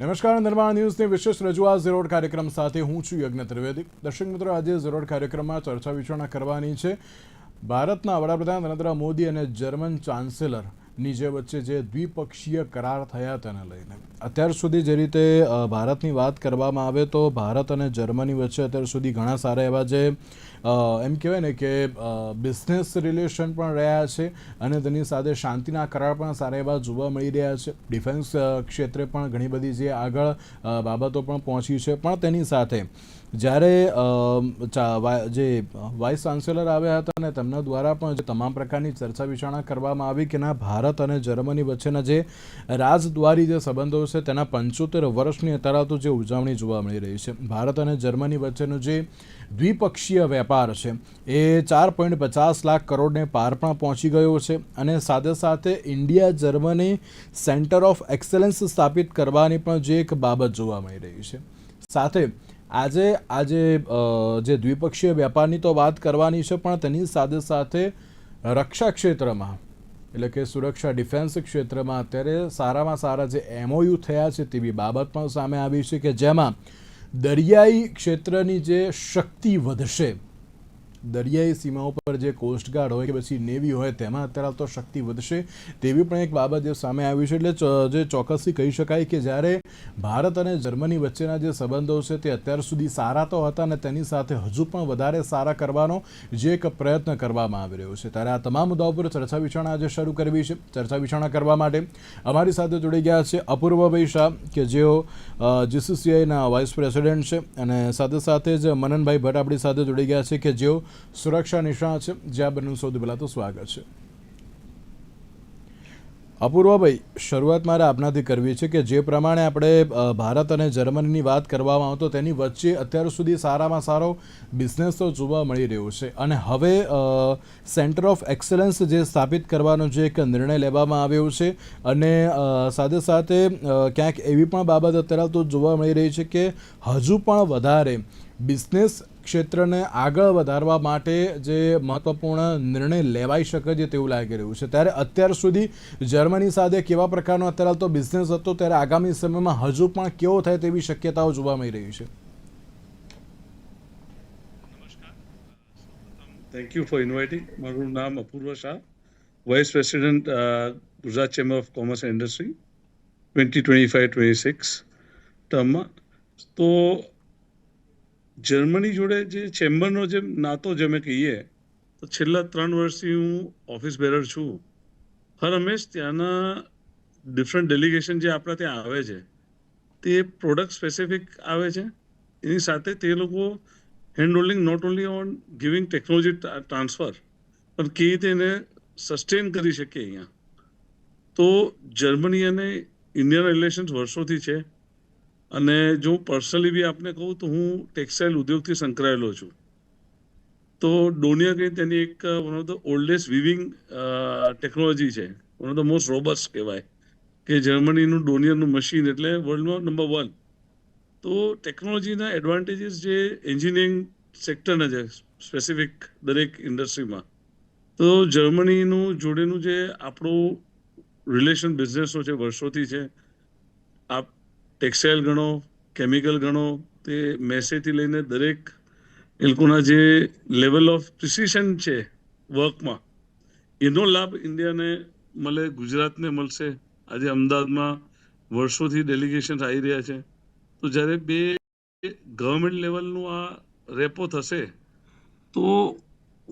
નમસ્કાર, નિર્માણ ન્યૂઝની વિશેષ રજૂઆત ઝીરોડ કાર્યક્રમ સાથે હું છું યજ્ઞ ત્રિવેદી. દર્શક મિત્રો, આજે ઝીરોડ કાર્યક્રમમાં ચર્ચા વિચારણા કરવાની છે. ભારતના વડાપ્રધાન નરેન્દ્ર મોદી અને જર્મન ચાન્સેલરની વચ્ચે જે દ્વિપક્ષીય કરાર થયા તેને લઈને. અત્યાર સુધી જે રીતે ભારતની વાત કરવામાં આવે તો ભારત અને જર્મની વચ્ચે અત્યાર સુધી ઘણા સારા એવા જે એમ કહેવાય ને કે બિઝનેસ રિલેશન પણ રહ્યા છે અને તેની સાથે શાંતિના કરાર પણ સારા એવા જોવા મળી રહ્યા છે. ડિફેન્સ ક્ષેત્રે પણ ઘણી બધી જે આગળ બાબતો પણ પહોંચી છે. પણ તેની સાથે જ્યારે જે વાઇસ ચાન્સેલર આવ્યા હતા અને તેમના દ્વારા પણ તમામ પ્રકારની ચર્ચા વિચારણા કરવામાં આવી કે ના, ભારત અને જર્મની વચ્ચેના જે રાજદ્વારી જે સંબંધો છે તેના પંચોતેર વર્ષની અત્યારે તો જે ઉજવણી જોવા મળી રહી છે. ભારત અને જર્મની વચ્ચેનો જે દ્વિપક્ષીય વેપાર છે. એ ચાર પોઈન્ટ પચાસ લાખ કરોડને પાર પણ પહોંચી ગયો છે અને સાથે સાથે India, Germany centre of excellence સ્થાપિત કરવાની પણ જે એક બાબત જોવા મળી રહી છે. સાથે આજે આજે જે દ્વિપક્ષીય વેપારની તો વાત કરવાની છે, પણ તેની સાથે સાથે રક્ષા ક્ષેત્રમાં, એટલે કે સુરક્ષા ડિફેન્સ ક્ષેત્રમાં અત્યારે સારામાં સારા જે એમઓયુ થયા છે તેવી બાબત પણ સામે આવી છે કે જેમાં દરિયાઈ ક્ષેત્રની જે શક્તિ વધશે દરિયાઈ સીમાઓ પર જે કોસ્ટગાર્ડ હોય કે પછી નેવી હોય, તેમાં અત્યારે તો શક્તિ વધશે તેવી પણ એક બાબત જે સામે આવી છે. એટલે જે ચોક્કસથી કહી શકાય કે જ્યારે ભારત અને જર્મની વચ્ચેના જે સંબંધો છે તે અત્યાર સુધી સારા તો હતા અને તેની સાથે હજુ પણ વધારે સારા કરવાનો જે એક પ્રયત્ન કરવામાં આવી રહ્યો છે. ત્યારે આ તમામ મુદ્દાઓ પર ચર્ચા વિચારણા આજે શરૂ કરવી છે. ચર્ચા વિચારણા કરવા માટે અમારી સાથે જોડી ગયા છે અપૂર્વભાઈ શાહ, કે જેઓ જીસીસીઆઈના વાઇસ પ્રેસિડેન્ટ છે. અને સાથે સાથે જ મનનભાઈ ભટ્ટ આપણી સાથે જોડી ગયા છે, કે જેઓ સુરક્ષા નિષ્ણાત છે. જ્યાં બંનેનું સૌથી પહેલાં તો સ્વાગત છે. અપૂર્વભાઈ શરૂઆત મારે આપનાથી કરવી છે કે જે પ્રમાણે આપણે ભારત અને જર્મનીની વાત કરવામાં આવતો તેની વચ્ચે અત્યાર સુધી સારામાં સારો બિઝનેસ તો જોવા મળી રહ્યો છે. અને હવે સેન્ટર ઓફ એક્સલન્સ જે સ્થાપિત કરવાનો જે એક નિર્ણય લેવામાં આવ્યો છે અને સાથે સાથે ક્યાંક એવી પણ બાબત અત્યારે તો જોવા મળી રહી છે કે હજુ પણ વધારે બિઝનેસ ક્ષેત્રને આગળ વધારવા માટે જે મહત્વપૂર્ણ નિર્ણય લેવાઈ શકે છે તેવું લાગી રહ્યું છે. ત્યારે અત્યાર સુધી જર્મની સાથે કેવા પ્રકારનો અત્યારે તો બિઝનેસ હતો, ત્યારે આગામી સમયમાં હજુ પણ કેવો થાય તેવી શક્યતાઓ જોવા મળી રહી છે. થેન્ક યુ ફોર ઇન્વાઇટિંગ મારું નામ Apurva Shah vice president Gujarat chamber of commerce and industry twenty twenty five twenty six ટર્મમાં તો જર્મની જોડે જે ચેમ્બરનો જે નાતો જે અમે કહીએ, તો છેલ્લા ત્રણ વર્ષથી હું ઓફિસ બેરર છું. હર હંમેશ ત્યાંના ડિફરન્ટ ડેલિગેશન જે આપણા ત્યાં આવે છે, તે પ્રોડક્ટ સ્પેસિફિક આવે છે. એની સાથે તે લોકો hand holding not only on giving technology transfer પણ કેવી રીતે એને સસ્ટેન કરી શકીએ અહીંયા. તો જર્મની અને ઇન્ડિયન રિલેશન્સ વર્ષોથી છે. અને જો પર્સનલી બી આપને કહું તો હું ટેક્સટાઇલ ઉદ્યોગથી સંકળાયેલો છું. તો ડોનિયા કંઈ તેની એક one of the oldest weaving technology છે. One of the most robust કહેવાય. કે જર્મનીનું ડોનિયરનું મશીન એટલે વર્લ્ડમાં નંબર વન તો ટેકનોલોજીના એડવાન્ટેજીસ જે એન્જિનિયરિંગ સેક્ટરના છે સ્પેસિફિક દરેક ઇન્ડસ્ટ્રીમાં તો જર્મનીનું જોડેનું જે આપણું રિલેશન બિઝનેસનો છે, વર્ષોથી છે, આપ ટેક્સટાઇલ ગણો કેમિકલ ગણો, તે મેસેજથી લઈને દરેક એ લોકોના જે લેવલ ઓફ પ્રિસિશન છે વર્કમાં એનો લાભ ઇન્ડિયાને મળે, ગુજરાતને મળશે. આજે અમદાવાદમાં વર્ષોથી ડેલિગેશન આવી રહ્યા છે. તો જ્યારે બે ગવર્મેન્ટ લેવલનું આ રેપો થશે, તો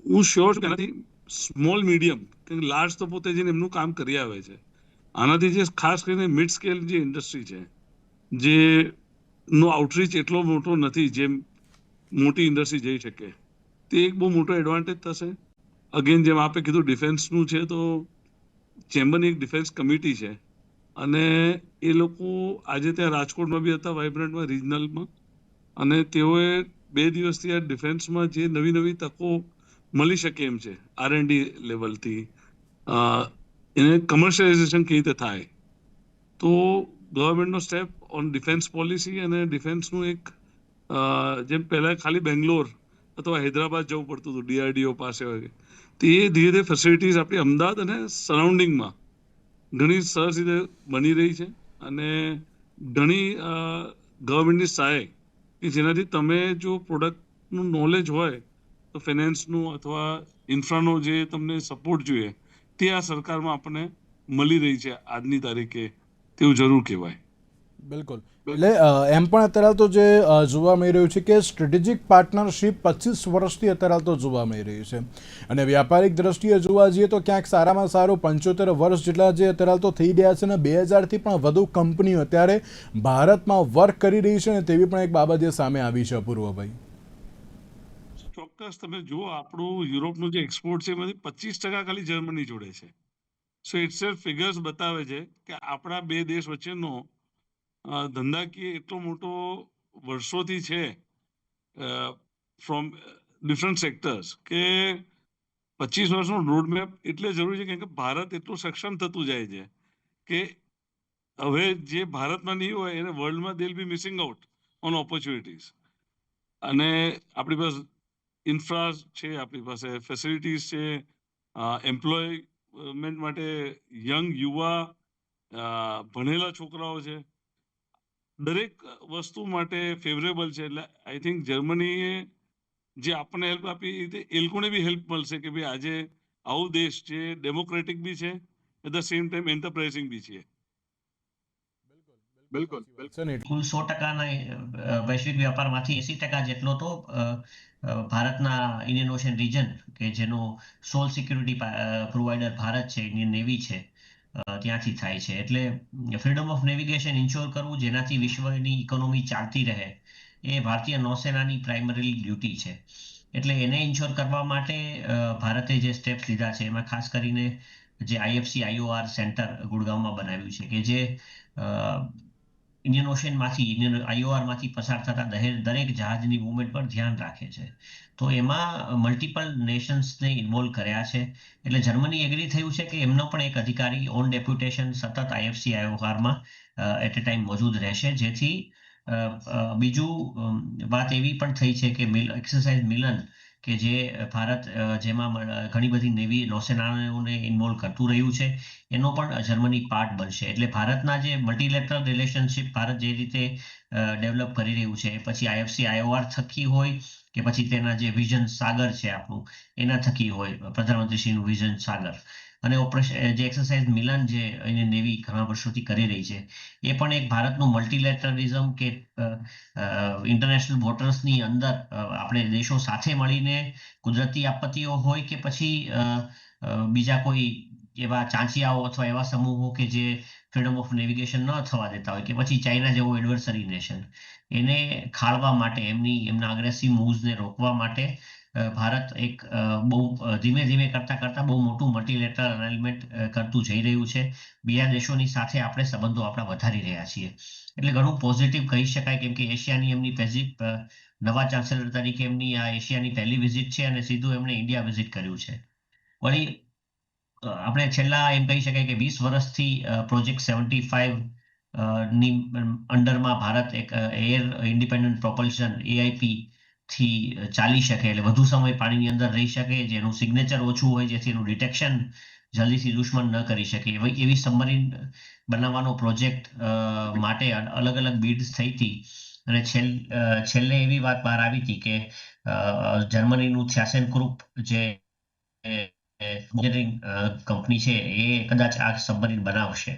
હું શ્યોર છું કે આનાથી સ્મોલ મીડિયમ કે લાર્જ તો પોતે જઈને એમનું કામ કરી આવે છે. આનાથી જે ખાસ કરીને મિડ સ્કેલ જે ઇન્ડસ્ટ્રી છે જે નો આઉટરીચ એટલો મોટો નથી જેમ મોટી ઇન્ડસ્ટ્રી જઈ શકે. તે એક બહુ મોટો એડવાન્ટેજ થશે. અગેન જેમ આપે કીધું ડિફેન્સનું છે તો ચેમ્બરની એક ડિફેન્સ કમિટી છે. અને એ લોકો આજે ત્યાં રાજકોટમાં બી હતા વાઇબ્રન્ટમાં રિજનલમાં અને તેઓએ બે દિવસથી આ ડિફેન્સમાં જે નવી નવી તકો મળી શકે એમ છે આર એન્ડ ડી લેવલથી એને કમર્શિયલાઇઝેશન કેવી રીતે થાય? તો ગવર્મેન્ટનો સ્ટેપ ઓન ડિફેન્સ પોલિસી અને ડિફેન્સનું એક જેમ પહેલાં ખાલી બેંગ્લોર અથવા હૈદરાબાદ જવું પડતું હતું, ડીઆરડીઓ પાસે હોય. તે એ ધીરે ધીરે ફેસિલિટીઝ આપણી અમદાવાદ અને સરાઉન્ડિંગમાં ઘણી સરસ રીતે બની રહી છે અને ઘણી ગવર્મેન્ટની સહાય કે જેનાથી તમે જો પ્રોડક્ટનું નોલેજ હોય, તો ફાઇનાન્સનું અથવા ઇન્ફ્રાનો જે તમને સપોર્ટ જોઈએ, તે આ સરકારમાં આપણને મળી રહી છે આજની તારીખે. તેવું જરૂર કહેવાય. બિલકુલ. એટલે એમ પણ અત્યારે તો જે જોવા મળી રહ્યું છે કે સ્ટ્રેટેજિક પાર્ટનરશિપ પચીસ વર્ષથી અત્યારે તો જોવા મળી રહી છે. અને વ્યાપારિક દ્રષ્ટિએ જોવા જઈએ તો ક્યાંક સારામાં સારું પંચોતેર વર્ષ જેટલા જે અત્યારે તો થઈ ગયા છે અને બે હજારથી પણ વધુ કંપનીઓ અત્યારે ભારતમાં વર્ક કરી રહી છે અને તેવી પણ એક બાબત જે સામે આવી છે અપૂર્વભાઈ. ચોક્કસ તમે જુઓ આપણું યુરોપનું જે એક્સપોર્ટ છે એમાંથી પચીસ ટકા ખાલી જર્મની જોડે છે. સો ઇટ્સ ફિગર્સ બતાવે છે કે આપણા બે દેશ વચ્ચેનો ધંધાકીય એટલો મોટો વર્ષોથી છે ફ્રોમ ડિફરન્ટ સેક્ટર્સ કે પચીસ વર્ષનો રોડમેપ એટલે જરૂરી છે કેમ કે ભારત એટલું સક્ષમ થતું જાય છે કે હવે જે ભારતમાં નહીં હોય એને વર્લ્ડમાં they'll be missing out on opportunities અને આપણી પાસે ઇન્ફ્રા છે આપણી પાસે ફેસિલિટીઝ છે એમ્પ્લોયમેન્ટ માટે યંગ યુવા ભણેલા છોકરાઓ છે. દરેક વસ્તુ માટે ફેવરેબલ છે. એટલે આઈ થિંક જર્મનીએ જે આપણને હેલ્પ આપી એ લોકોને બી હેલ્પ મળશે કે ભાઈ આજે આવો દેશ છે ડેમોક્રેટિક બી છે at the same time enterprising બી છે. બિલકુલ કુલ સો ટકાના વૈશ્વિક વ્યાપારમાંથી એસી ટકા જેટલો તો ભારતના ઇન્ડિયન ઓશન રિજન કે જેનો સોલ સિક્યુરિટી પ્રોવાઈડર ભારત છે ઇન્ડિયન નેવી છે ત્યાંથી થાય છે. એટલે ફ્રીડમ ઓફ નેવિગેશન ઇન્શ્યોર કરવું જેનાથી વિશ્વની ઇકોનોમી ચાલતી રહે એ ભારતીય નૌસેનાની પ્રાઇમરી ડ્યુટી છે. એટલે એને ઇન્શ્યોર કરવા માટે અ, ભારતે જે સ્ટેપ્સ લીધા છે એમાં ખાસ કરીને જે આઈએફસી આઈઓઆર સેન્ટર ગુડગાંવમાં બનાવ્યું છે કે જે ઇન્ડિયન ઓશનમાંથી ઇન્ડિયન આઈઓઆરમાંથી પસાર થતા દરેક જહાજની મુવમેન્ટ પર ધ્યાન રાખે છે. તો એમાં મલ્ટિપલ નેશન્સને ઇન્વોલ્વ કર્યા છે. એટલે જર્મની એગ્રી થયું છે કે એમનો પણ એક અધિકારી ઓન ડેપ્યુટેશન સતત આઈએફસી આઈઓઆરમાં એટ એ ટાઈમ મોજૂદ રહેશે. જેથી બીજું વાત એવી પણ થઈ છે કે મિલ એક્સરસાઇઝ મિલન કે જે ભારત જેમાં ઘણી બધી નેવી નૌસેનાઓને ઇન્વોલ્વ કરતું રહ્યું છે, એનો પણ જર્મની પાર્ટ બનશે. એટલે ભારતના જે મલ્ટીલેટરલ રિલેશનશિપ ભારત જે રીતે ડેવલપ કરી રહ્યું છે, પછી આઈએફસી આઈઓઆર થકી હોય કે પછી તેના જે વિઝન સાગર છે આપણું, એના થકી હોય, પ્રધાનમંત્રીશ્રીનું વિઝન સાગર અને ઓપરેશન જે એક્સરસાઇઝ મિલન જે ઇન્ડિયન નેવી ઘણા વર્ષોથી કરી રહી છે, એ પણ એક ભારતનું મલ્ટીલેટરલિઝમ કે ઇન્ટરનેશનલ વોટર્સની અંદર આપણે દેશો સાથે મળીને કુદરતી આપત્તિઓ હોય કે પછી બીજા કોઈ એવા ચાંચિયાઓ અથવા એવા સમૂહો કે જે ફ્રીડમ ઓફ નેવિગેશન ન થવા દેતા હોય કે પછી ચાઇના જેવો એડવર્સરી નેશન એને ખાળવા માટે, એમની, એમના અગ્રેસિવ મૂવ્સને રોકવા માટે ભારત એક બહુ ધીમે ધીમે કરતા કરતા બહુ મોટું મલ્ટીલેટરલ અરેન્જમેન્ટ કરતું જઈ રહ્યું છે. બીજા દેશોની સાથે આપણે સંબંધો આપણા વધારી રહ્યા છીએ. એટલે ઘણું પોઝિટિવ કહી શકાય કેમ કે એશિયાની એમની પહેલી નવા ચાન્સેલર તરીકે એમની આ એશિયાની પહેલી વિઝિટ છે અને સીધું એમણે ઇન્ડિયા વિઝિટ કર્યું છે. વળી આપણે છેલ્લા એમ કહી શકાય કે વીસ વર્ષથી પ્રોજેક્ટ સેવન્ટી ફાઈવની અંડરમાં ભારત એક એર ઇન્ડિપેન્ડન્ટ પ્રોપલ્શન એઆઈપી થી ચાલી શકે એટલે વધુ સમય પાણીની અંદર રહી શકે, જેનું સિગ્નેચર ઓછું હોય, જેથી એનું ડિટેક્શન જલ્દીથી દુશ્મન ન કરી શકે. એવી સબમરીન બનાવવાનો પ્રોજેક્ટ માટે અલગ અલગ બીડ્સ થઈ હતી. અને છેલ છેલ્લે એવી વાત બહાર આવી હતી કે જર્મનીનું થ્યાસેન ગ્રુપ જે એન્જિનિયરિંગ કંપની છે, એ કદાચ આ સબમરીન બનાવશે.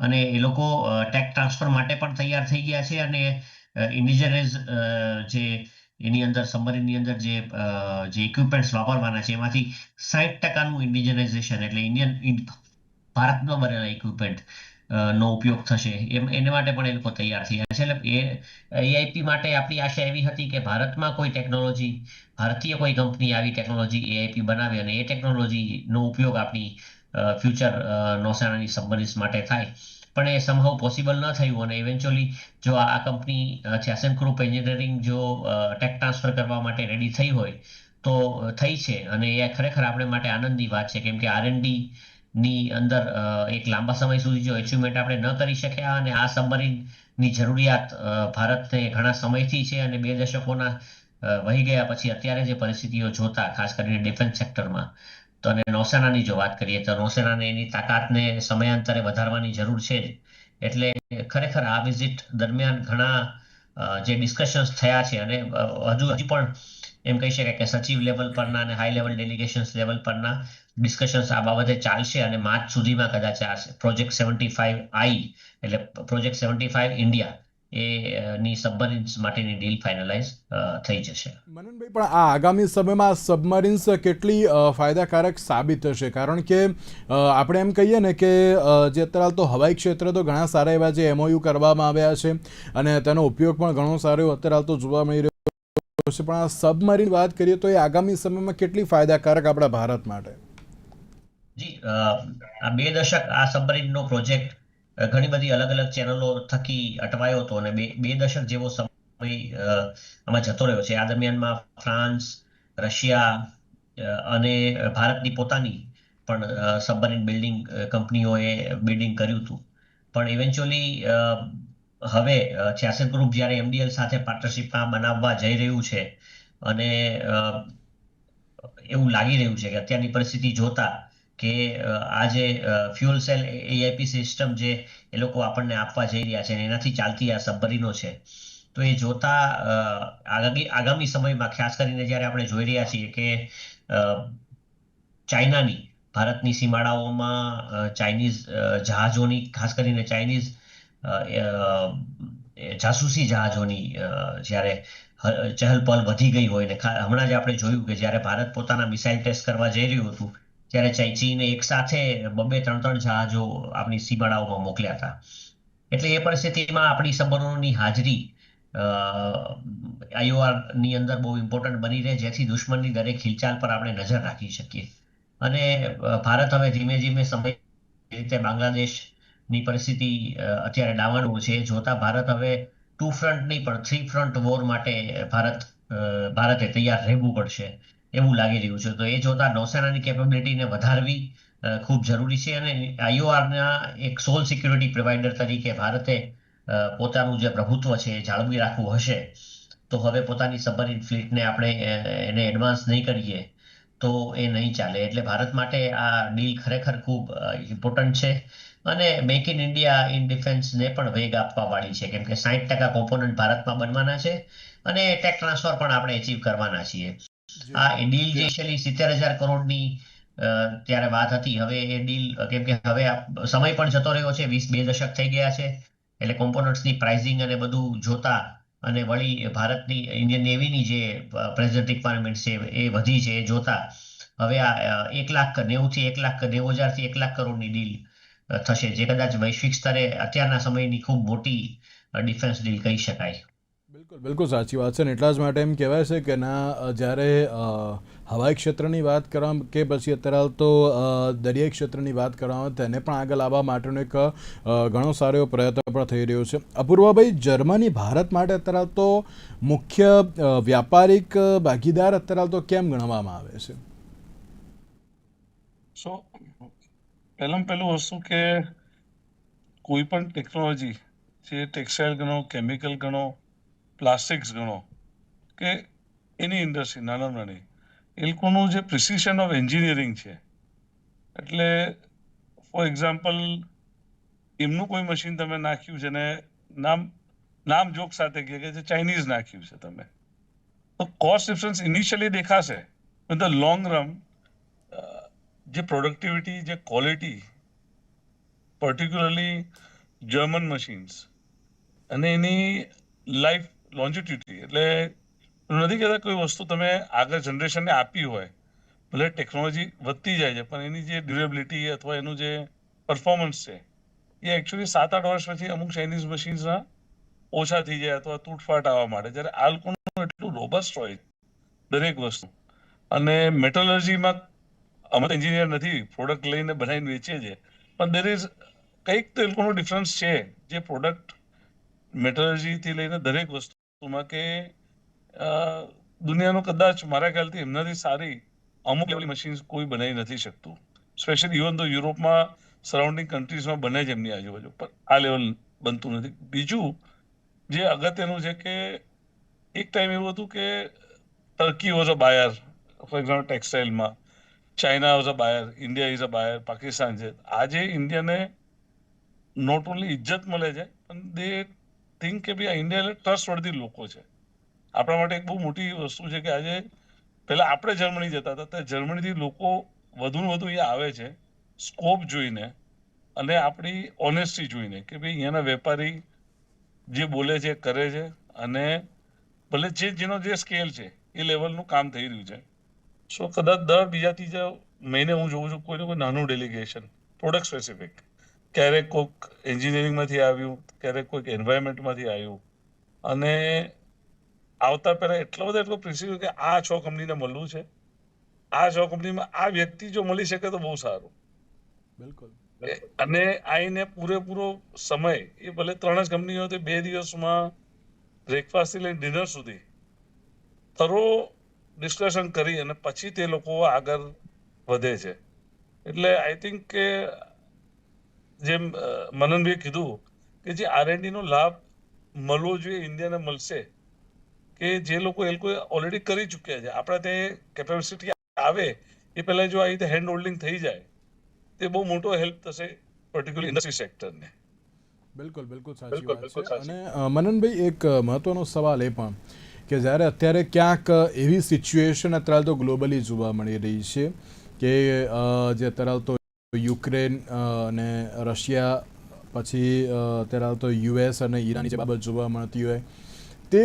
અને એ લોકો ટેક ટ્રાન્સફર માટે પણ તૈયાર થઈ ગયા છે અને ઇન્ડિજનસ જે એની અંદર સબમરીનની અંદર જે જે ઇક્વિપમેન્ટ્સ વાપરવાના છે, એમાંથી સાઠ ટકાનું ઇન્ડિજનાઇઝેશન એટલે ઇન્ડિયન ભારતમાં બનેલા ઇક્વિપમેન્ટ નો ઉપયોગ થશે. એમ, એને માટે પણ એ લોકો તૈયાર થયા છે. એટલે એ એઆઈપી માટે આપણી આશા એવી હતી કે ભારતમાં કોઈ ટેકનોલોજી ભારતીય કોઈ કંપની આવી ટેકનોલોજી એઆઈપી બનાવે અને એ ટેકનોલોજીનો ઉપયોગ આપણી ફ્યુચર નૌસેનાની સબમરીન્સ માટે થાય. પણ એ સમહાવ પોસિબલ ન થયું અને ઇવેન્ચ્યુઅલી જો આ કંપની છેસન ગ્રુપ એન્જિનિયરિંગ જો ટેક ટ્રાન્સફર કરવા માટે રેડી થઈ હોય, તો થઈ છે. અને એ ખરેખર આપણે માટે આનંદની વાત છે. કેમ કે આરએનડી ની અંદર એક લાંબા સમય સુધી જો એચિવમેન્ટ આપણે ન કરી શક્યા અને આ સબમરીનની જરૂરિયાત ભારતને ઘણા સમયથી છે અને બે દશકોના વહી ગયા. પછી અત્યારે જે પરિસ્થિતિઓ જોતા, ખાસ કરીને ડિફેન્સ સેક્ટરમાં તો અને નૌસેનાની જો વાત કરીએ તો નૌસેનાને એની તાકાતને સમયાંતરે વધારવાની જરૂર છે જ. એટલે ખરેખર આ વિઝિટ દરમિયાન ઘણા જે ડિસ્કશન્સ થયા છે અને હજુ હજી પણ એમ કહી શકાય કે સચિવ લેવલ પરના અને હાઈ લેવલ ડેલિગેશન્સ લેવલ પરના ડિસ્કશન્સ આ બાબતે ચાલશે અને માર્ચ સુધીમાં કદાચ આ પ્રોજેક્ટ સેવન્ટી ફાઈવ આઈ, એટલે પ્રોજેક્ટ સેવન્ટી ફાઈવ ઇન્ડિયા એ ની સબમરીન્સ માટેની ડીલ ફાઇનલાઇઝ થઈ જશે. મનનભાઈ પણ આ આગામી સમયમાં સબમરીન્સ કેટલી ફાયદાકારક સાબિત થશે? કારણ કે આપણે એમ કહીએ ને કે જે અત્યારે તો હવાઈ ક્ષેત્રે તો ઘણા સારા એવા જે એમઓયુ કરવામાં આવ્યા છે અને તેનો ઉપયોગ પણ ઘણો સારો અત્યારે હાલ તો જોવા મળી રહ્યો છે. પણ આ સબમરીન વાત કરીએ તો એ આગામી સમયમાં કેટલી ફાયદાકારક આપણા ભારત માટે? જી આ બે દશક આ સબમરીનનો પ્રોજેક્ટ ઘણી બધી અલગ અલગ ચેનલો થકી અટવાયો હતો અને બે બે દશક જેવો સમય આમાં જતો રહ્યો છે. આ દરમિયાનમાં ફ્રાન્સ, રશિયા અને ભારતની પોતાની પણ સબમરીન બિલ્ડિંગ કંપનીઓએ બિલ્ડિંગ કર્યું હતું. પણ ઇવેન્ચ્યુઅલી હવે છ્યાસી ગ્રુપ જ્યારે એમડીએલ સાથે પાર્ટનરશિપમાં બનાવવા જઈ રહ્યું છે અને એવું લાગી રહ્યું છે કે અત્યારની પરિસ્થિતિ જોતા કે આ જે ફ્યુઅલ સેલ એઆઈપી સિસ્ટમ જે એ લોકો આપણને આપવા જઈ રહ્યા છે એનાથી ચાલતી આ સબમરીનો છે. તો એ જોતા આગામી આગામી સમયમાં ખાસ કરીને જ્યારે આપણે જોઈ રહ્યા છીએ કે ચાઇનાની, ભારતની સીમાડાઓમાં ચાઇનીઝ જહાજોની, ખાસ કરીને ચાઇનીઝ જાસૂસી જહાજોની જ્યારે ચહલ ચહલપહલ વધી ગઈ હોય ને હમણાં જ આપણે જોયું કે જ્યારે ભારત પોતાના મિસાઇલ ટેસ્ટ કરવા જઈ રહ્યું હતું ત્યારે ચીને એક સાથે બબે ત્રણ ત્રણ જહાજો આપણી સીમાડાઓમાં મોકલ્યા હતા. એટલે એ પરિસ્થિતિમાં આપણી સંબંધોની હાજરી આઈઓઆરની અંદર બહુ ઇમ્પોર્ટન્ટ બની રહે, જેથી દુશ્મનની દરેક હિલચાલ પર આપણે નજર રાખી શકીએ. અને ભારત હવે ધીમે ધીમે સમય રીતે બાંગ્લાદેશની પરિસ્થિતિ અત્યારે ડાવાણું છે. જોતા ભારત હવે ટુ ફ્રન્ટ નહીં, પણ થ્રી ફ્રન્ટ વોર માટે ભારત ભારતે તૈયાર રહેવું પડશે. એવું લાગી રહ્યું છે. તો એ જોતા નૌસેનાની કેપેબિલિટીને વધારવી ખૂબ જરૂરી છે અને આઈઓઆરના એક સોલ સિક્યુરિટી પ્રોવાઈડર તરીકે ભારતે પોતાનું જે પ્રભુત્વ છે એ જાળવી રાખવું હશે. તો હવે પોતાની સબમરીન ફ્લીટને આપણે એને એડવાન્સ નહીં કરીએ, તો એ નહીં ચાલે. એટલે ભારત માટે આ ડીલ ખરેખર ખૂબ ઇમ્પોર્ટન્ટ છે અને મેક ઇન ઇન્ડિયા ઇન ડિફેન્સને પણ વેગ આપવા વાળી છે. કેમ કે સાઠ ટકા કોમ્પોનન્ટ ભારતમાં બનવાના છે અને ટેક ટ્રાન્સફર પણ આપણે અચીવ કરવાના છીએ. આ ડીલ જે ઇનિશિયલી સિત્તેર હજાર કરોડની ત્યારે વાત હતી. હવે એ ડીલ કેમ કે હવે સમય પણ જતો રહ્યો છે, વીસ બે દશક થઈ ગયા છે, એટલે કોમ્પોનન્ટ્સની પ્રાઇસિંગ અને બધું જોતા અને વળી ભારતની ઇન્ડિયન નેવીની જે પ્રેઝન્ટ રિક્વાયરમેન્ટ છે, એ વધી છે, એ જોતા. હવે આ એક લાખ નેવુંથી એક લાખ નેવું હજારથી એક લાખ કરોડની ડીલ થશે, જે કદાચ વૈશ્વિક સ્તરે અત્યારના સમયની ખૂબ મોટી ડિફેન્સ ડીલ કહી શકાય. બિલકુલ સાચી વાત છે ને. એટલા જ માટે એમ કહેવાય છે કે ના જ્યારે હવાઈ ક્ષેત્રની વાત કરવામાં કે પછી અત્યારે હાલ તો દરિયાઈ ક્ષેત્રની વાત કરવામાં તેને પણ આગળ આવવા માટેનો એક ઘણો સારો એવો પ્રયત્ન પણ થઈ રહ્યો છે. અપૂર્વાભાઈ, જર્મની ભારત માટે અત્યારે હાલ તો મુખ્ય વ્યાપારિક ભાગીદાર અત્યારે હાલ તો કેમ ગણવામાં આવે છે? સો પહેલાં પહેલું વસ્તુ કે કોઈ પણ ટેકનોલોજી જે ટેક્સટાઇલ ગણો કેમિકલ ગણો પ્લાસ્ટિક્સ ગણો કે એની ઇન્ડસ્ટ્રી નાના નાની. એ લોકોનું જે પ્રિસિશન ઓફ એન્જિનિયરિંગ છે. એટલે ફોર એક્ઝામ્પલ એમનું કોઈ મશીન તમે નાખ્યું છે ને નામ નામ જોક સાથે કહે જે ચાઇનીઝ નાખ્યું છે તમે. તો કોસ્ટ ડિફરન્સ ઇનિશિયલી દેખાશે ઇન ધ લોંગ રન જે પ્રોડક્ટિવિટી જે ક્વોલિટી પર્ટિક્યુલરલી જર્મન મશીન્સ અને એની લાઈફ લોન્જિટ્યુટી એટલે નથી કહેતા કોઈ વસ્તુ તમે આગળ જનરેશનને આપી હોય, ભલે ટેકનોલોજી વધતી જાય છે, પણ એની જે ડ્યુરેબિલિટી અથવા એનું જે પરફોર્મન્સ છે, એ એકચ્યુઅલી સાત આઠ વર્ષ પછી અમુક ચાઇનીઝ મશીન્સના ઓછા થઈ જાય અથવા તૂટફાટ આવવા માંડે. જ્યારે આ લોકોનું એટલું રોબસ્ટ હોય દરેક વસ્તુ. અને મેટલર્જીમાં અમે એન્જિનિયર નથી પ્રોડક્ટ લઈને બનાવીને વેચીએ છીએ. પણ દેર ઇઝ કંઈક તો એ લોકોનો ડિફરન્સ છે, જે પ્રોડક્ટ મેટોલોજીથી લઈને દરેક વસ્તુમાં કે અ, દુનિયાનું કદાચ મારા ખ્યાલથી એમનાથી સારી અમુક લેવલની મશીન્સ કોઈ બનાવી નથી શકતું. સ્પેશિયલી ઇવન તો યુરોપમાં સરાઉન્ડિંગ કન્ટ્રીઝમાં બને છે એમની આજુબાજુ પણ આ લેવલ બનતું નથી. બીજું જે અગત્યનું છે કે એક ટાઈમ એવું હતું કે Turkey was a buyer for example not only ઇજ્જત મળે છે પણ દે થિંક કે ભાઈ આ ઇન્ડિયા ટ્રસ્ટ વર્ધી લોકો છે. આપણા માટે એક બહુ મોટી વસ્તુ છે કે આજે પહેલા આપણે જર્મની જતા હતા, ત્યારે જર્મનીથી લોકો વધુ ને વધુ અહીંયા આવે છે સ્કોપ જોઈને અને આપણી ઓનેસ્ટી જોઈને કે ભાઈ અહીંયાના વેપારી જે બોલે છે, કરે છે અને ભલે જે જેનો જે સ્કેલ છે, એ લેવલનું કામ થઈ રહ્યું છે. સો કદાચ દર બીજા ત્રીજા મહિને હું જોઉં છું કોઈને કોઈ નાનું ડેલિગેશન પ્રોડક્ટ સ્પેસિફિક ક્યારેક કોઈક એન્જિનિયરિંગમાંથી આવ્યું ક્યારેક કોઈક એન્વાયરમેન્ટમાંથી આવ્યું. અને આવતા પહેલાં એટલો બધો એટલો પ્રિસિઝ કે આ છ કંપનીને મળવું છે. આ છ કંપનીમાં આ વ્યક્તિ જો મળી શકે તો બહુ સારું. બિલકુલ. અને આઈને પૂરેપૂરો સમય એ ભલે ત્રણ જ કંપનીઓ હતી બે દિવસમાં બ્રેકફાસ્ટથી લઈને ડિનર સુધી થરો ડિસ્કશન કરી અને પછી તે લોકો આગળ વધે છે. એટલે આઈ થિંક કે જેમ મનનભાઈ કીધું કે જે આર નો લાભ મળવો જોઈએ ઇન્ડિયાને મળશે કે જે લોકો એ લોકો ઓલરેડી કરી ચૂક્યા છે. આપણા તે કેપેસિટી આવે એ પહેલા જો આ રીતે હેન્ડ હોલ્ડિંગ થઈ જાય તે બહુ મોટો હેલ્પ થશે પર્ટિક્યુલર ઇન્ડસ્ટ્રી સેક્ટરને બિલકુલ બિલકુલ સાચી વાત છે. અને મનનભાઈ એક મહત્વનો સવાલ એ પણ કે જ્યારે અત્યારે ક્યાંક એવી સિચ્યુએશન અત્યારે તો ગ્લોબલી જોવા મળી રહી છે કે જે અત્યારે તો યુક્રેન અને રશિયા, પછી અત્યારે અત્યારે તો યુએસ અને ઈરાનની જે બાબત જોવા મળતી હોય, તે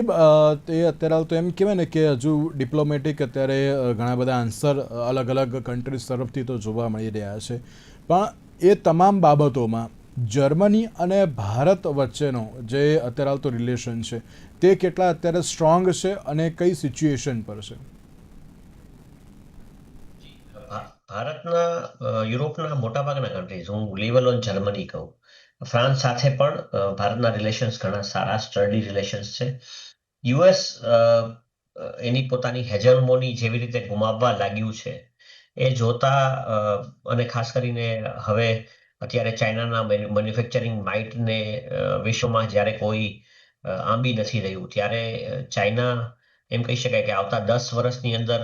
તે અત્યારે તો એમ કહેવાય ને કે હજુ ડિપ્લોમેટિક અત્યારે ઘણા બધા આન્સર અલગ અલગ કન્ટ્રીઝ તરફથી તો જોવા મળી રહ્યા છે. પણ એ તમામ બાબતોમાં જર્મની અને ભારત વચ્ચેનો જે અત્યારે હાલ તો રિલેશન છે, તે કેટલા અત્યારે સ્ટ્રોંગ છે અને કઈ સિચ્યુએશન પર છે? ભારતના યુરોપના મોટાભાગના કન્ટ્રીઝ હું લેવલ ઓન જર્મની કહું. ફ્રાન્સ સાથે પણ ભારતના રિલેશન્સ ઘણા સારા સ્ટડી રિલેશન્સ છે. યુએસ એની પોતાની હેજલમોની જેવી રીતે ગુમાવવા લાગ્યું છે, એ જોતા અને ખાસ કરીને હવે અત્યારે ચાઇનાના મેન્યુફેક્ચરિંગ માઇટને વિશ્વમાં જ્યારે કોઈ આંબી નથી રહ્યું, ત્યારે ચાઇના એમ કહી શકાય કે આવતા દસ વર્ષની અંદર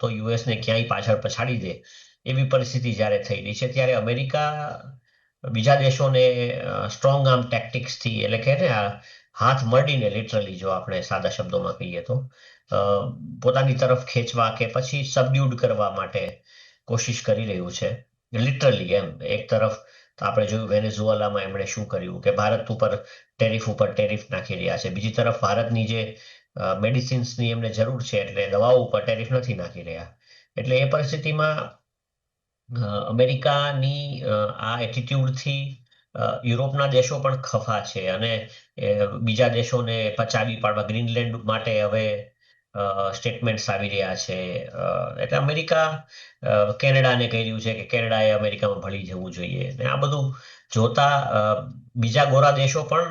તો યુએસને ક્યાંય પાછળ પછાડી દે એવી પરિસ્થિતિ જ્યારે થઈ રહી છે, ત્યારે અમેરિકા બીજા દેશોને સ્ટ્રોંગ આર્મ ટેક્ટિક્સથી એટલે કે ને હાથ મળીને લિટરલી જો આપણે સાદા શબ્દોમાં કહીએ તો પોતાની તરફ ખેંચવા કે પછી સબડ્યુડ કરવા માટે કોશિશ કરી રહ્યું છે. લિટરલી એમ, એક તરફ આપણે જોયું વેનેઝુએલામાં એમણે શું કર્યું કે ભારત ઉપર ટેરિફ ઉપર ટેરિફ નાખી રહ્યા છે, બીજી તરફ ભારતની જે મેડિસિન્સની એમને જરૂર છે એટલે દવાઓ ઉપર ટેરિફ નથી નાખી રહ્યા. એટલે એ પરિસ્થિતિમાં અમેરિકાની આ એટીટ્યુડથી યુરોપના દેશો પણ ખફા છે અને બીજા દેશોને પચાવી પાડવા ગ્રીનલેન્ડ માટે હવે સ્ટેટમેન્ટ્સ આવી રહ્યા છે. એટલે અમેરિકા કેનેડાને કહી રહ્યું છે કે કેનેડાએ અમેરિકામાં ભળી જવું જોઈએ. ને આ બધું જોતા બીજા ગોરા દેશો પણ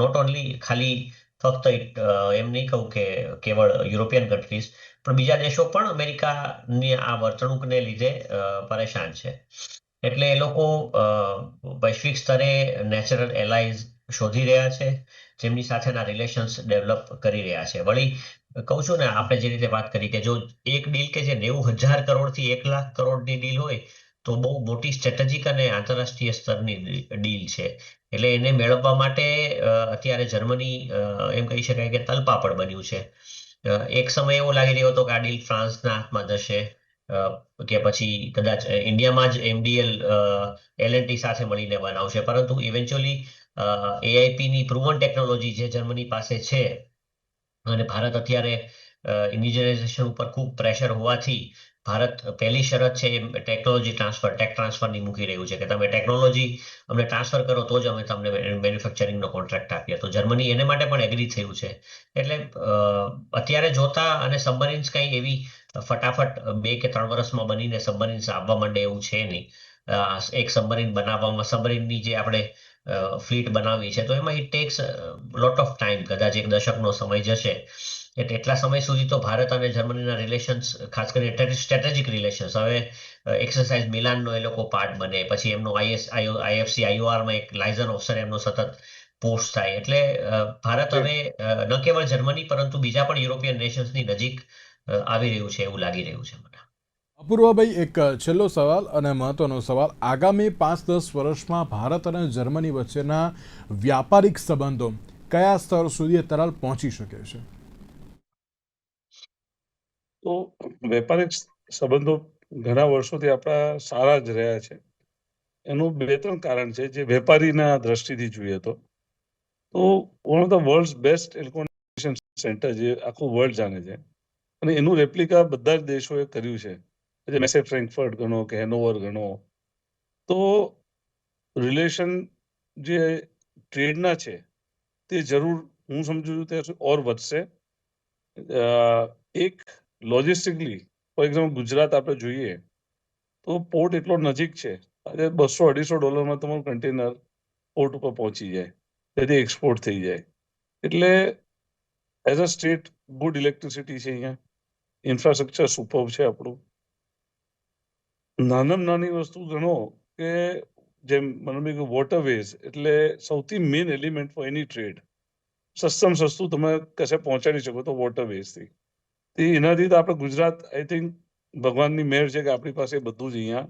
નોટ ઓનલી ખાલી ફક્ત એમ નહીં કહું કે કેવળ યુરોપિયન કન્ટ્રીઝ પણ બીજા દેશો પણ અમેરિકાની આ વર્તણૂકને લીધે પરેશાન છે. એટલે એ લોકો વૈશ્વિક સ્તરે નેચરલ એલાઇઝ શોધી રહ્યા છે, જેમની સાથેના રિલેશન્સ ડેવલપ કરી રહ્યા છે. વળી, કહું છું ને, આપણે જે રીતે વાત કરી કે જો એક ડીલ કે જે નેવું હજાર કરોડથી એક લાખ કરોડની ડીલ હોય, તો બહુ મોટી સ્ટ્રેટેજિક અને આંતરરાષ્ટ્રીય સ્તરની ડીલ છે. એટલે એને મેળવવા માટે અત્યારે જર્મની એમ કહી શકાય કે તલપાપડ બન્યું છે. એક સમય એવો લાગી રહ્યો હતો કે આ ડીલ ફ્રાન્સના હાથમાં જશે. કે પછી કદાચ ઇન્ડિયામાં જ એમડીએલ એલએનટી સાથે મળીને બનાવશે પરંતુ ઇવેન્ચ્યુઅલી એઆઈપી ની પ્રુવન ટેકનોલોજી જે જર્મની પાસે છે, અને ભારત અત્યારે ઇન્ડિજિનાઇઝેશન ઉપર ખૂબ પ્રેશર હોવાથી ભારત પહેલી શરત છે એ ટેકનોલોજી ટ્રાન્સફર ટેક ટ્રાન્સફરની મૂકી રહ્યું છે કે તમે ટેકનોલોજી અમને ટ્રાન્સફર કરો તો જ અમે તમને મેન્યુફેક્ચરિંગનો કોન્ટ્રાક્ટ આપીએ. તો જર્મની એને માટે પણ એગ્રી થયું છે. એટલે અત્યારે જોતા અને સબમરીન્સ કંઈ એવી ફટાફટ બે કે ત્રણ વર્ષમાં બનીને સબમરીન્સ આવવા માંડે એવું છે નહીં. એક સબમરીન બનાવવામાં સબમરીનની જે આપણે ફ્લીટ બનાવી છે તો એમાં it takes lot of time કદાચ એક દશકનો સમય જશે. એટલે એટલા સમય સુધી તો ભારત અને જર્મનીના રિલેશન્સ ખાસ કરીને સ્ટ્રેટેજિક રિલેશન્સ હવે એક્સરસાઇઝ મિલાનનો એ લોકો પાર્ટ બને પછી એમનો આઈએસ આઈએફસી આઈઓઆરમાં એક લાયઝન ઓફિસર એમનો સતત પોસ્ટ થાય. એટલે ભારત હવે ન કેવળ જર્મની પરંતુ બીજા પણ યુરોપિયન નેશન્સની નજીક આવી રહ્યું છે એવું લાગી રહ્યું છે મને. અપૂર્વભાઈ, એક છેલ્લો સવાલ અને મહત્વનો સવાલ. આગામી પાંચ દસ વર્ષમાં ભારત અને જર્મની વચ્ચેના વ્યાપારિક સંબંધો કયા સ્તર સુધી અત્યારે પહોંચી શકે છે? તો વેપારિક સંબંધો ઘણા વર્ષોથી આપણા સારા જ રહ્યા છે. એનું બે ત્રણ કારણ છે જે વેપારીના દ્રષ્ટિથી જોઈએ તો. તો one of the world best electronic centre જે આખું વર્લ્ડ જાણે છે. અને એનું રેપ્લિકા બધા જ દેશોએ કર્યું છે. જે મેસે ફ્રેન્કફર્ટ ગણો કે હેનોવર ગણો. તો રિલેશન જે ટ્રેડના છે, તે જરૂર હું સમજુ છું ત્યાં ઓર વધશે. એક લોજિસ્ટિકલી ફોર એક્ઝામ્પલ ગુજરાત આપણે જોઈએ, તો પોર્ટ એટલો નજીક છે, આજે બસો અઢીસો ડોલરમાં તમારું કન્ટેનર પોર્ટ ઉપર પહોંચી જાય, તેથી એક્સપોર્ટ થઈ જાય. એટલે as a state good electricity છે અહીંયા. ઇન્ફ્રાસ્ટ્રક્ચર સુપર છે આપણું. નાનામાં નાની વસ્તુ ગણો કે જેમ મને કે વોટરવેઝ એટલે સૌથી main element for any trade સસ્તમ સસ્તું તમે કશે પહોંચાડી શકો તો વોટરવેઝથી તે એનાથી તો આપણે ગુજરાત આઈ થિંક ભગવાનની મેર છે કે આપણી પાસે બધું જ અહીંયા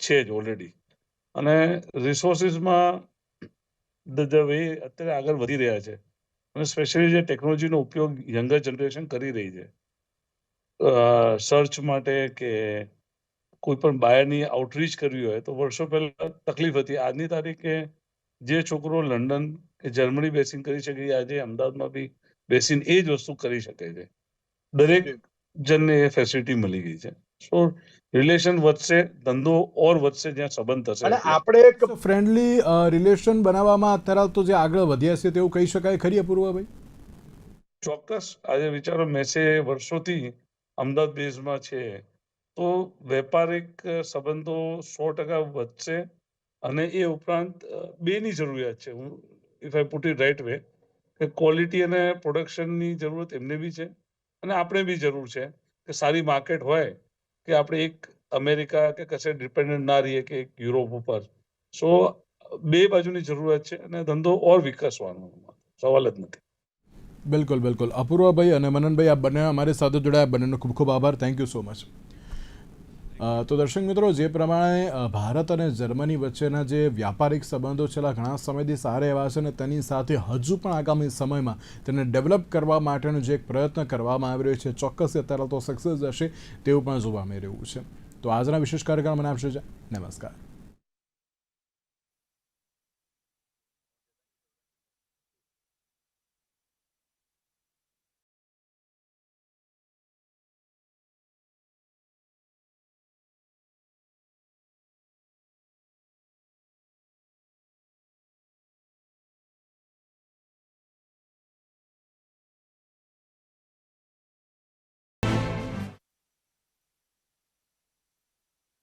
છે જ ઓલરેડી અને રિસોર્સિસમાં ધ વે અત્યારે આગળ વધી રહ્યા છે. અને સ્પેશિયલી જે ટેકનોલોજીનો ઉપયોગ યંગર જનરેશન કરી રહી છે. સર્ચ માટે કે કોઈ પણ બાયરની આઉટરીચ કરવી હોય તો વર્ષો પહેલા તકલીફ હતી. આજની તારીખે જે છોકરો લંડન કે જર્મની બેસીને કરી શકે આજે અમદાવાદમાં બી બેસીને એ જ વસ્તુ કરી શકે છે. દરેક જનને એ ફેસિલિટી મળી ગઈ છે. સો રિલેશન વધશે ધંધો ઓર વધશે જ્યાં સંબંધ થશે. અને આપણે એક ફ્રેન્ડલી રિલેશન બનાવવામાં અત્યારે તો જે આગળ વધ્યા છે તેવું કહી શકાય ખરી અપૂર્વભાઈ ચોક્કસ. આજે વિચારો મેસે વર્ષોથી અમદાવાદ બેઝમાં છે. તો વેપારિક સંબંધો સો ટકા વધશે અને એ ઉપરાંત બેની જરૂરિયાત છે. હું if I put it right way કે ક્વોલિટી અને પ્રોડક્શનની જરૂરત એમને બી છે અને આપણે બી જરૂર છે કે સારી માર્કેટ હોય કે આપણે એક અમેરિકા કે કશે ડિપેન્ડન્ટ ના રહીએ કે એક યુરોપ ઉપર. સો બે બાજુની જરૂરિયાત છે અને ધંધો ઓર વિકસવાનો સવાલ જ નથી. બિલકુલ બિલકુલ. અપૂર્વભાઈ અને મનનભાઈ આ બંને અમારી સાથે જોડાયા. બંનેનો ખૂબ ખૂબ આભાર. થેન્ક યુ સો મચ તો દર્શક મિત્રો, જે પ્રમાણે ભારત અને જર્મની વચ્ચેના જે વ્યાપારિક સંબંધો છેલ્લા ઘણા સમયથી સારા એવા છે અને તેની સાથે હજુ પણ આગામી સમયમાં તેને ડેવલપ કરવા માટેનો જે એક પ્રયત્ન કરવામાં આવી રહ્યો છે, ચોક્કસ અત્યારે તો સક્સેસ હશે તેવું પણ જોવા મળી રહ્યું છે. તો આજના વિશેષ કાર્યક્રમ મને આપશે નમસ્કાર.